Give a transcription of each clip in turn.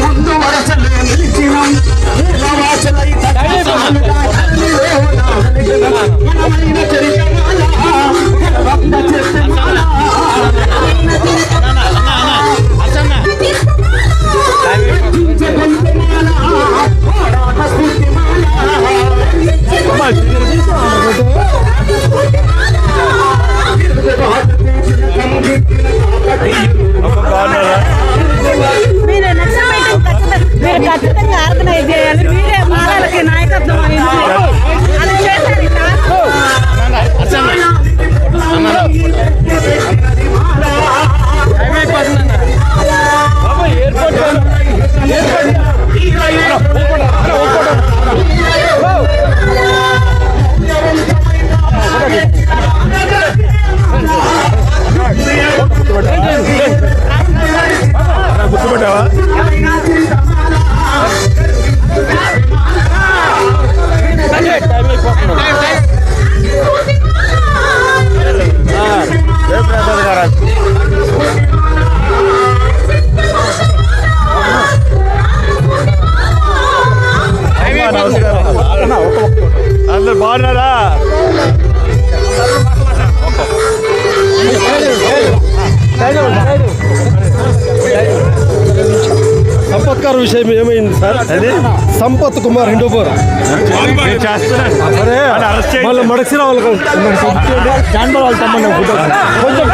ముందు వరసలు గారి విషయం ఏమైంది సార్? అది? సంపత్ కుమార్ హిందూపూర్. మళ్ళీ వాళ్ళకి జాన్బల్ వాళ్ళ కొంచెం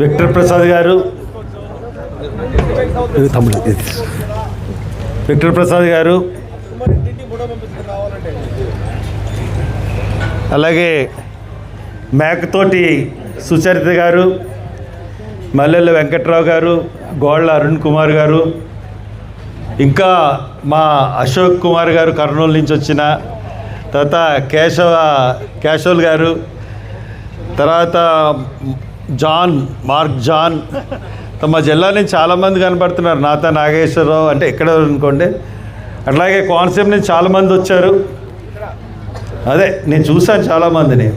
విక్టర్ ప్రసాద్ గారు. తమ్ముడు. విక్టర్ ప్రసాద్ గారు. అలాగే మేకతోటి సుచరిత గారు మల్లెల వెంకట్రావు గారు గోళ్ళ అరుణ్ కుమార్ గారు ఇంకా మా అశోక్ కుమార్ గారు కర్నూలు నుంచి వచ్చిన తర్వాత కేశవ కేశవుల్ గారు తర్వాత జాన్ మార్క్ జాన్ మా జిల్లా నుంచి చాలామంది కనబడుతున్నారు నాతా నాగేశ్వరరావు అంటే ఎక్కడ అనుకోండి. అట్లాగే కోనసీమ నుంచి చాలామంది వచ్చారు. అదే నేను చూశాను చాలామందిని.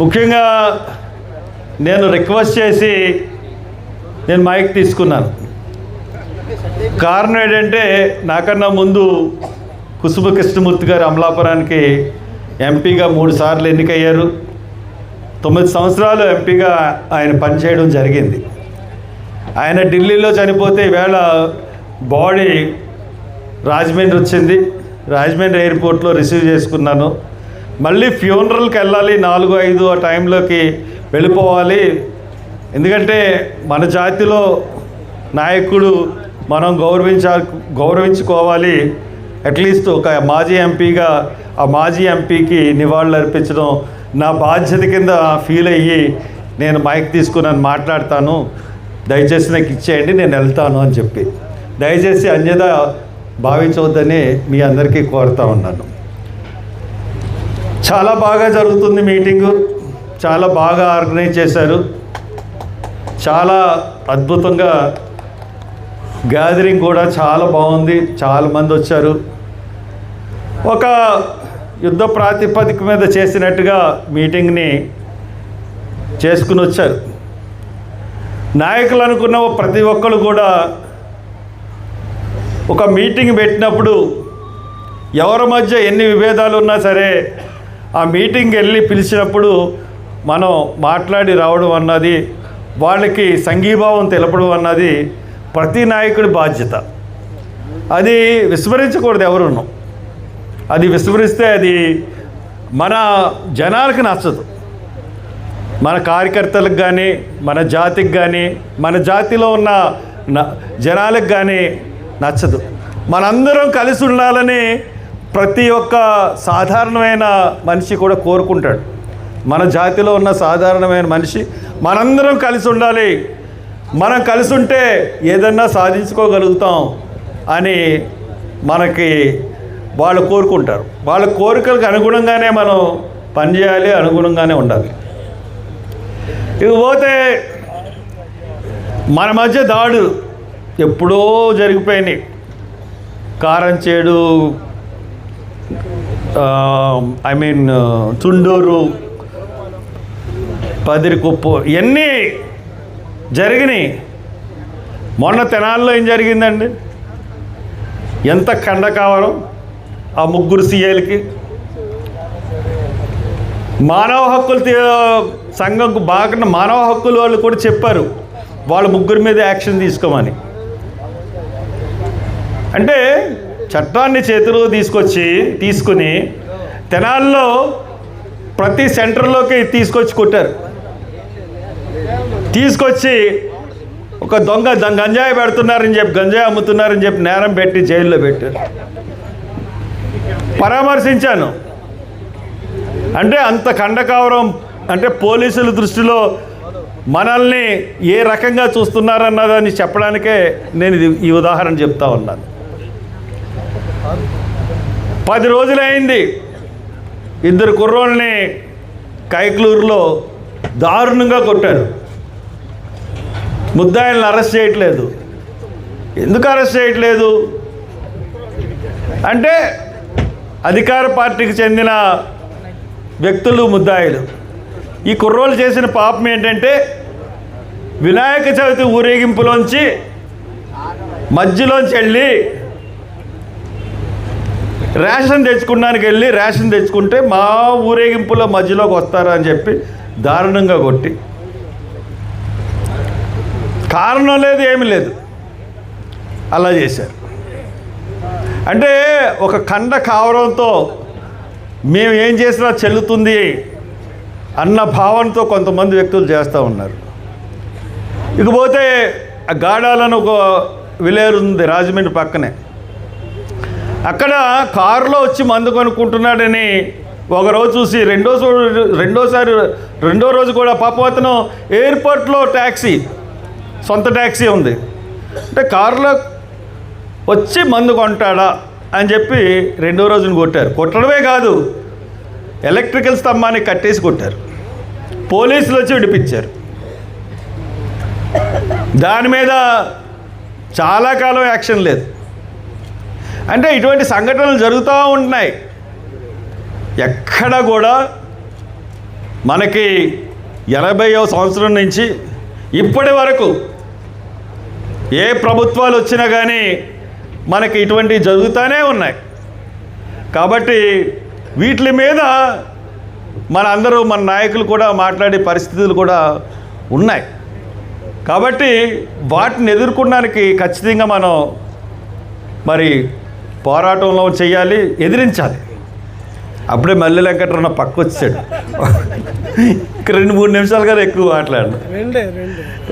ముఖ్యంగా నేను రిక్వెస్ట్ చేసి నేను మైక్ తీసుకున్నాను. కారణం ఏంటంటే నాకన్నా ముందు కుసుమ కృష్ణమూర్తి గారు అమలాపురానికి ఎంపీగా మూడు సార్లు ఎన్నికయ్యారు. తొమ్మిది సంవత్సరాలు ఎంపీగా ఆయన పనిచేయడం జరిగింది. ఆయన ఢిల్లీలో చనిపోతే ఈవేళ బాడీ రాజమండ్రి వచ్చింది. రాజమండ్రి ఎయిర్పోర్ట్లో రిసీవ్ చేసుకున్నాను. మళ్ళీ ఫ్యూనరల్కి వెళ్ళాలి నాలుగు ఐదు ఆ టైంలోకి వెళ్ళిపోవాలి. ఎందుకంటే మన జాతిలో నాయకుడు మనం గౌరవించా గౌరవించుకోవాలి. అట్లీస్ట్ ఒక మాజీ ఎంపీగా ఆ మాజీ ఎంపీకి నివాళులు అర్పించడం నా బాధ్యత కింద ఫీల్ అయ్యి నేను మైక్ తీసుకున్నాను మాట్లాడతాను. దయచేసి నాకు ఇచ్చేయండి నేను వెళ్తాను అని చెప్పి. దయచేసి అన్యత భావించవద్దని మీ అందరికీ కోరుతా ఉన్నాను. చాలా బాగా జరుగుతుంది మీటింగు. చాలా బాగా ఆర్గనైజ్ చేశారు. చాలా అద్భుతంగా గ్యాదరింగ్ కూడా చాలా బాగుంది. చాలా మంది వచ్చారు. ఒక యుద్ధ ప్రాతిపదిక మీద చేసినట్టుగా మీటింగ్ని చేసుకుని వచ్చారు. నాయకులు అనుకున్న ప్రతి ఒక్కరు కూడా ఒక మీటింగ్ పెట్టినప్పుడు ఎవరి మధ్య ఎన్ని విభేదాలు ఉన్నా సరే ఆ మీటింగ్ వెళ్ళి పిలిచినప్పుడు మనం మాట్లాడి రావడం అన్నది వాళ్ళకి సంఘీభావం తెలపడం అన్నది ప్రతి నాయకుడి బాధ్యత. అది విస్మరించకూడదు ఎవరును. అది విస్మరిస్తే అది మన జనాలకు నచ్చదు. మన కార్యకర్తలకు కానీ మన జాతికి కానీ మన జాతిలో ఉన్న న- జనాలకు కానీ నచ్చదు. మనందరం కలిసి ఉండాలని ప్రతి ఒక్క సాధారణమైన మనిషి కూడా కోరుకుంటాడు. మన జాతిలో ఉన్న సాధారణమైన మనిషి మనందరం కలిసి ఉండాలి. మనం కలిసి ఉంటే ఏదన్నా సాధించుకోగలుగుతాం అని మనకి వాళ్ళు కోరుకుంటారు. వాళ్ళ కోరికలకు అనుగుణంగానే మనం పనిచేయాలి అనుగుణంగానే ఉండాలి. ఇకపోతే మన మధ్య దాడులు ఎప్పుడో జరిగిపోయినాయి. Karamchedu I mean Chunduru Padirikuppam ఇవన్నీ జరిగినాయి. మొన్న తెనాల్లో ఏం జరిగిందండి? ఎంత కండ కావడం ఆ ముగ్గురు సీఏలకి? మానవ హక్కులు సంఘంకు బాగా మానవ హక్కులు వాళ్ళు కూడా చెప్పారు వాళ్ళ ముగ్గురు మీద యాక్షన్ తీసుకోమని. అంటే చట్టాన్ని చేతిలో తీసుకొచ్చి తీసుకుని తెనాల్లో ప్రతి సెంటర్లోకి తీసుకొచ్చి కొట్టారు. తీసుకొచ్చి ఒక దొంగ గంజాయి పెడుతున్నారని చెప్పి గంజాయి అమ్ముతున్నారని చెప్పి నేరం పెట్టి జైల్లో పెట్టారు. పరామర్శించాను. అంటే అంత కండకావరం అంటే పోలీసుల దృష్టిలో మనల్ని ఏ రకంగా చూస్తున్నారన్నదని చెప్పడానికే నేను ఇది ఈ ఉదాహరణ చెప్తా ఉన్నాను. పది రోజులైంది ఇద్దరు కుర్రోళ్ళని కైక్లూరులో దారుణంగా కొట్టారు. ముద్దాయిల్ని అరెస్ట్ చేయట్లేదు. ఎందుకు అరెస్ట్ చేయట్లేదు? అంటే అధికార పార్టీకి చెందిన వ్యక్తులు ముద్దాయిలు. ఈ కుర్రోళ్ళు చేసిన పాపం ఏంటంటే వినాయక చవితి ఊరేగింపులోంచి మధ్యలోంచి వెళ్ళి రేషన్ తెచ్చుకున్నానికి వెళ్ళి రేషన్ తెచ్చుకుంటే మా ఊరేగింపులో మధ్యలోకి వస్తారా అని చెప్పి దారుణంగా కొట్టి. కారణం లేదు ఏమీ లేదు. అలా చేశారు. అంటే ఒక కండ కావడంతో మేము ఏం చేసినా చెల్లుతుంది అన్న భావనతో కొంతమంది వ్యక్తులు చేస్తూ ఉన్నారు. ఇకపోతే ఆ గాడాలను ఒక విలేరు ఉంది రాజమండ్రి పక్కనే. అక్కడ కారులో వచ్చి మందు కొనుక్కుంటున్నాడని ఒక రోజు చూసి రెండో సో- రెండోసారి రెండో రోజు కూడా పాపం అతను ఎయిర్పోర్ట్లో ట్యాక్సీ సొంత ట్యాక్సీ ఉంది. అంటే కారులో వచ్చి మందు కొంటాడా అని చెప్పి రెండో రోజున కొట్టారు. కొట్టడమే కాదు ఎలక్ట్రికల్ స్తంభాన్ని కట్టేసి కొట్టారు. పోలీసులు వచ్చి విడిపించారు. దాని మీద చాలా కాలం యాక్షన్ లేదు. అంటే ఇటువంటి సంఘటనలు జరుగుతూ ఉంటున్నాయి. ఎక్కడ కూడా మనకి ఎనభైవ సంవత్సరం నుంచి ఇప్పటి వరకు ఏ ప్రభుత్వాలు వచ్చినా కానీ మనకి ఇటువంటివి జరుగుతూనే ఉన్నాయి. కాబట్టి వీటి మీద మన అందరూ మన నాయకులు కూడా మాట్లాడే పరిస్థితులు కూడా ఉన్నాయి. కాబట్టి వాటిని ఎదుర్కొనడానికి ఖచ్చితంగా మనం మరి పోరాటంలో చేయాలి ఎదిరించాలి. అప్పుడే మల్లె వెంకటరమణ పక్క వచ్చాడు. ఇక రెండు మూడు నిమిషాలు కదా ఎక్కువ మాట్లాడు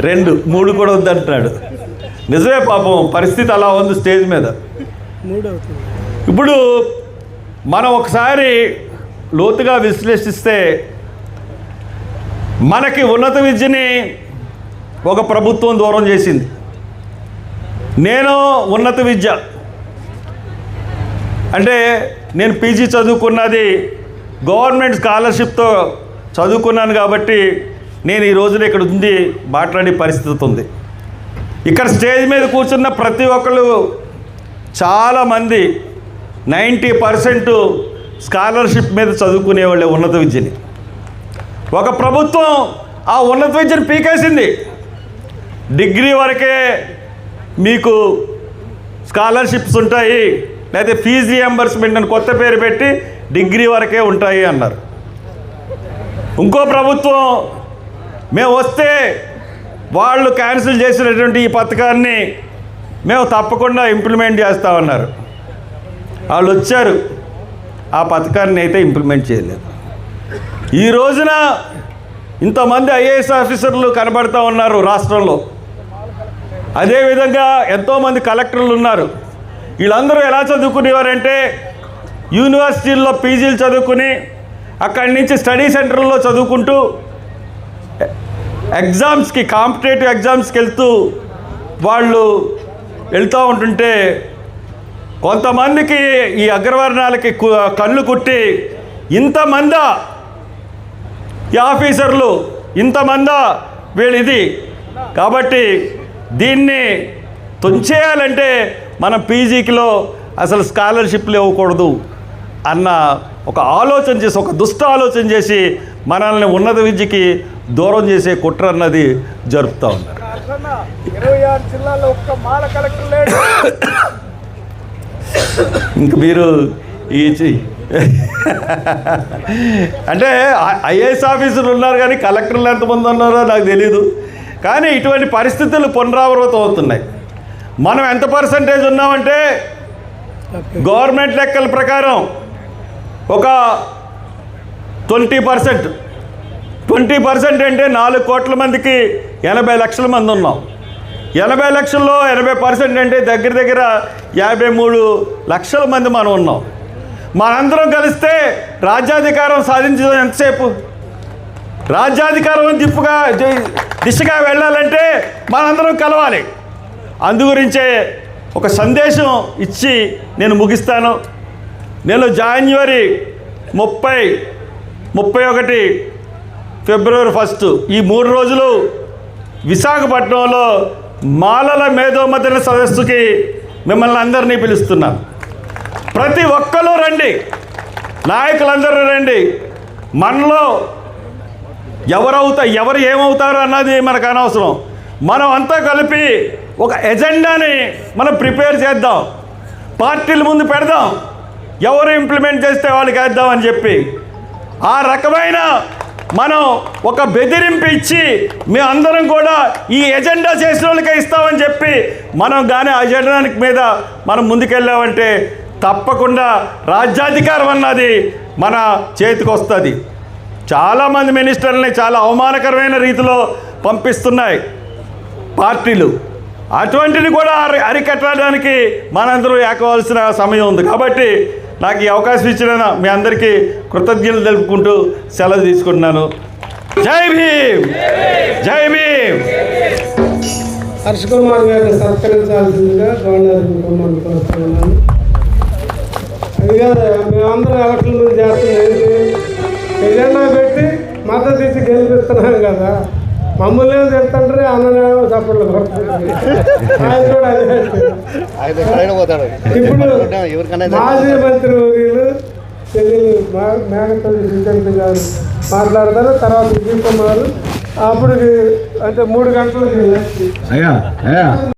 రెండే మూడు కూడా వద్దంటున్నాడు. నిజమే పాపం పరిస్థితి అలా ఉంది స్టేజ్ మీద. ఇప్పుడు మనం ఒకసారి లోతుగా విశ్లేషిస్తే మనకి ఉన్నత విద్యని ఒక ప్రభుత్వం దూరం చేసింది. నేను ఉన్నత విద్య అంటే నేను పీజీ చదువుకున్నది గవర్నమెంట్ స్కాలర్షిప్తో చదువుకున్నాను కాబట్టి నేను ఈ రోజున ఇక్కడ ఉంది మాట్లాడే పరిస్థితి ఉంది. ఇక్కడ స్టేజ్ మీద కూర్చున్న ప్రతి ఒక్కరు చాలామంది నైంటీ పర్సెంట్ స్కాలర్షిప్ మీద చదువుకునేవాళ్ళే ఉన్నత విద్యని. ఒక ప్రభుత్వం ఆ ఉన్నత విద్యను పీకేసింది. డిగ్రీ వరకే మీకు స్కాలర్షిప్స్ ఉంటాయి. లేకపోతే ఫీజు రియంబర్స్మెంట్ అని కొత్త పేరు పెట్టి డిగ్రీ వరకే ఉంటాయి అన్నారు. ఇంకో ప్రభుత్వం మేము వస్తే వాళ్ళు క్యాన్సిల్ చేసినటువంటి ఈ పథకాన్ని మేము తప్పకుండా ఇంప్లిమెంట్ చేస్తామన్నారు. వాళ్ళు వచ్చారు ఆ పథకాన్ని అయితే ఇంప్లిమెంట్ చేయలేదు. ఈ రోజున ఇంతమంది ఐఏఎస్ ఆఫీసర్లు కనబడతా ఉన్నారు రాష్ట్రంలో. అదేవిధంగా ఎంతోమంది కలెక్టర్లు ఉన్నారు. వీళ్ళందరూ ఎలా చదువుకునేవారంటే యూనివర్సిటీల్లో పీజీలు చదువుకుని అక్కడి నుంచి స్టడీ సెంటర్లో చదువుకుంటూ ఎగ్జామ్స్కి కాంపిటేటివ్ ఎగ్జామ్స్కి వెళ్తూ వాళ్ళు వెళ్తూ ఉంటుంటే కొంతమందికి ఈ అగ్రవర్ణాలకి కళ్ళు కుట్టి ఇంతమందా ఈ ఆఫీసర్లు ఇంతమందా వీళ్ళు ఇది కాబట్టి దీన్ని తుంచేయాలంటే మనం పీజీకిలో అసలు స్కాలర్షిప్లు ఇవ్వకూడదు అన్న ఒక ఆలోచన చేసి ఒక దుష్ట ఆలోచన చేసి మనల్ని ఉన్నత విద్యకి దూరం చేసే కుట్ర అన్నది జరుపుతూ ఉన్నారు. ఇంక మీరు ఈ అంటే ఐఏఎస్ ఆఫీసర్లు ఉన్నారు కానీ కలెక్టర్లు ఎంతమంది ఉన్నారో నాకు తెలియదు కానీ ఇటువంటి పరిస్థితులు పునరావృతం అవుతున్నాయి మనం ఎంత పర్సంటేజ్ ఉన్నామంటే గవర్నమెంట్ లెక్కల ప్రకారం ఒక ట్వంటీ పర్సెంట్ ట్వంటీ పర్సెంట్ అంటే నాలుగు కోట్ల మందికి ఎనభై లక్షల మంది ఉన్నాం. ఎనభై లక్షల్లో ఎనభై పర్సెంట్ అంటే దగ్గర దగ్గర యాభై మూడు లక్షల మంది మనం ఉన్నాం. మనందరం కలిస్తే రాజ్యాధికారం సాధించడం ఎంతసేపు? రాజ్యాధికారం దిప్పుగా దిశగా వెళ్ళాలంటే మనందరం కలవాలి. అందుగురించే ఒక సందేశం ఇచ్చి నేను ముగిస్తాను. నేను జాన్యువరి ముప్పై ముప్పై ఒకటి ఫిబ్రవరి ఫస్ట్ ఈ మూడు రోజులు విశాఖపట్నంలో మాలల మేధోమతన సదస్సుకి మిమ్మల్ని అందరినీ పిలుస్తున్నాను ప్రతి ఒక్కరూ రండి. నాయకులందరూ రండి. మనలో ఎవరవుతా ఎవరు ఏమవుతారు అన్నది మనకు అనవసరం. మనం అంతా కలిపి ఒక ఎజెండాని మనం ప్రిపేర్ చేద్దాం. పార్టీల ముందు పెడదాం. ఎవరు ఇంప్లిమెంట్ చేస్తే వాళ్ళకి వేద్దాం అని చెప్పి. ఆ రకమైన మనం ఒక బెదిరింపు ఇచ్చి మీ అందరం కూడా ఈ ఎజెండా చేసిన వాళ్ళకే ఇస్తామని చెప్పి మనం కానీ ఆ ఎజెండానికి మీద మనం ముందుకెళ్ళామంటే తప్పకుండా రాజ్యాధికారం అన్నది మన చేతికి వస్తుంది. చాలామంది మినిస్టర్లని చాలా అవమానకరమైన రీతిలో పంపిస్తున్నాయి పార్టీలు. అటువంటిది కూడా అరి అరికట్టడానికి మనందరూ ఏకవలసిన సమయం ఉంది. కాబట్టి నాకు ఈ అవకాశం ఇచ్చిన మీ అందరికీ కృతజ్ఞతలు తెలుపుకుంటూ సెలవు తీసుకుంటున్నాను. జై భీమ్! జై భీమ్! హర్ష కుమార్ గారిని సత్కరించాల్సిందిగా గవర్నర్ కుమార్ కోరుతున్నాను. అది కాదు మేమందరం ఎలక్షన్ చేస్తున్నాం. ఏదైనా పెట్టి మద్దతు ఇచ్చి గెలిపిస్తున్నాం కదా. మమ్మల్ని ఏం తిడుతుంటారు అన్ననేమో చప్పట్లు ఆయన కూడా అదే ఇప్పుడు ఎవరికైనా మాజీ మంత్రి వర్యులు చెల్లెలు గారు మాట్లాడతారు. తర్వాత విజయ్ కుమార్. అప్పుడు అంటే మూడు గంటలకి